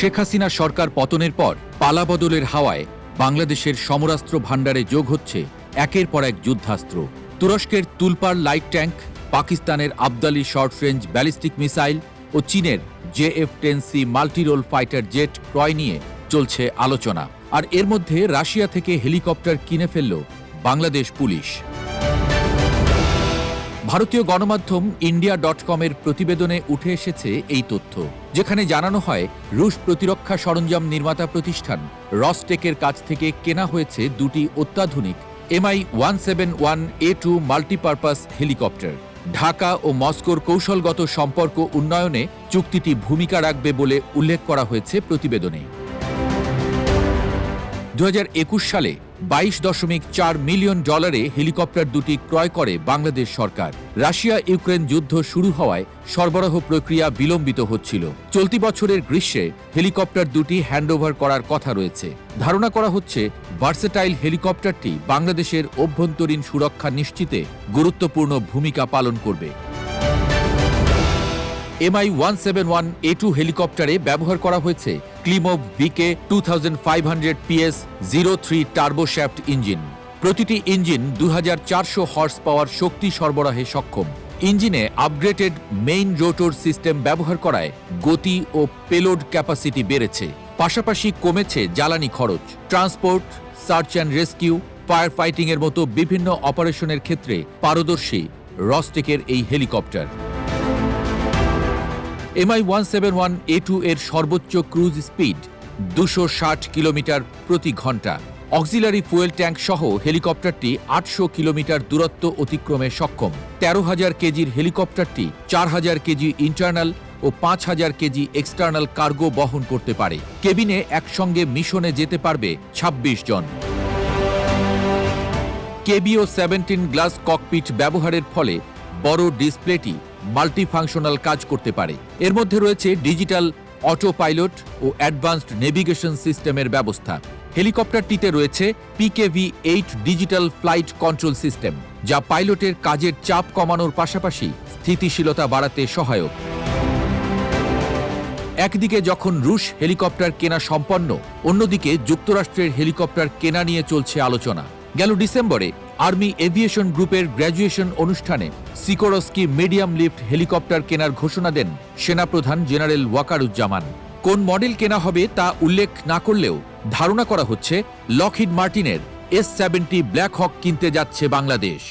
শেখ হাসিনা সরকার পতনের পর পালাবদলের হাওয়ায় বাংলাদেশের সমরাস্ত্র ভাণ্ডারে যোগ হচ্ছে একের পর এক যুদ্ধাস্ত্র। তুরস্কের তুলপার লাইট ট্যাঙ্ক, পাকিস্তানের Abdali short range ballistic missile ও চীনের JF ten C multirole fighter jet ক্রয় নিয়ে চলছে আলোচনা। আর এর মধ্যে রাশিয়া থেকে হেলিকপ্টার কিনে ফেলল বাংলাদেশ পুলিশ। ভারতীয় গণমাধ্যম ইন্ডিয়া ডট কমের প্রতিবেদনে উঠে এসেছে এই তথ্য, যেখানে জানানো হয়, রুশ প্রতিরক্ষা সরঞ্জাম নির্মাতা প্রতিষ্ঠান রসটেকের কাছ থেকে কেনা হয়েছে দুটি অত্যাধুনিক MI one seven one A two multipurpose helicopter. Dhaka ও মস্কোর কৌশলগত সম্পর্ক উন্নয়নে চুক্তিটি ভূমিকা রাখবে বলে উল্লেখ করা হয়েছে প্রতিবেদনে। দু হাজার একুশ সালে বাইশ দশমিক চার মিলিয়ন ডলারে হেলিকপ্টার দুটি ক্রয় করে বাংলাদেশ সরকার। রাশিয়া ইউক্রেন যুদ্ধ শুরু হওয়ায় সরবরাহ প্রক্রিয়া বিলম্বিত হচ্ছিল। চলতি বছরের গ্রীষ্মে হেলিকপ্টার দুটি হ্যান্ডওভার করার কথা রয়েছে। ধারণা করা হচ্ছে, ভার্সেটাইল হেলিকপ্টারটি বাংলাদেশের অভ্যন্তরীণ সুরক্ষা নিশ্চিতে গুরুত্বপূর্ণ ভূমিকা পালন করবে। MI one seven one A two হেলিকপ্টারে ব্যবহার করা হয়েছে Klimov VK two thousand five hundred PS zero three turboshaft engine প্রতিটি ইঞ্জিন দু চারশো হর্স পাওয়ার শক্তি সরবরাহে সক্ষম। ইঞ্জিনে আপগ্রেডেড মেইন রোটর সিস্টেম ব্যবহার করায় গতি ও পেলোড ক্যাপাসিটি বেড়েছে। পাশাপাশি কমেছে জ্বালানি খরচ। Transport search and rescue fire ফাইটিংয়ের মতো বিভিন্ন অপারেশনের ক্ষেত্রে পারদর্শী রসটেকের এই helicopter. MI one seven one A two এর সর্বোচ্চ ক্রুজ স্পিড দুশো ষাট কিলোমিটার প্রতি ঘণ্টা। অক্সিলারি ফুয়েল ট্যাঙ্ক সহ হেলিকপ্টারটি আটশো কিলোমিটার দূরত্ব অতিক্রমে সক্ষম। তেরো হাজার কেজির হেলিকপ্টারটি চার হাজার কেজি ইন্টারনাল ও পাঁচ হাজার কেজি এক্সটার্নাল কার্গো বহন করতে পারে। কেবিনে একসঙ্গে মিশনে যেতে পারবে ২৬ জন। কেবিও সেভেন্টিন গ্লাস ককপিট ব্যবহারের ফলে বড় ডিসপ্লেটি মাল্টিফাংশনাল কাজ করতে পারে। এর মধ্যে রয়েছে ডিজিটাল অটো পাইলট ও অ্যাডভান্সড নেভিগেশন সিস্টেমের ব্যবস্থা। হেলিকপ্টারটিতে রয়েছে PKV eight digital flight control system, যা পাইলটের কাজের চাপ কমানোর পাশাপাশি স্থিতিশীলতা বাড়াতে সহায়ক। একদিকে যখন রুশ হেলিকপ্টার কেনা সম্পন্ন, অন্যদিকে যুক্তরাষ্ট্রের হেলিকপ্টার কেনা নিয়ে চলছে আলোচনা। গেল ডিসেম্বরে আর্মি এভিয়েশন গ্রুপের গ্র্যাজুয়েশন অনুষ্ঠানে সিকোরস্কি মিডিয়াম লিফট হেলিকপ্টার কেনার ঘোষণা দেন সেনাপ্রধান জেনারেল ওয়াকারুজ্জামান। কোন মডেল কেনা হবে তা উল্লেখ না করলেও ধারণা করা হচ্ছে লকহিড মার্টিনের এস সেভেন্টি ব্ল্যাক হক কিনতে যাচ্ছে বাংলাদেশ।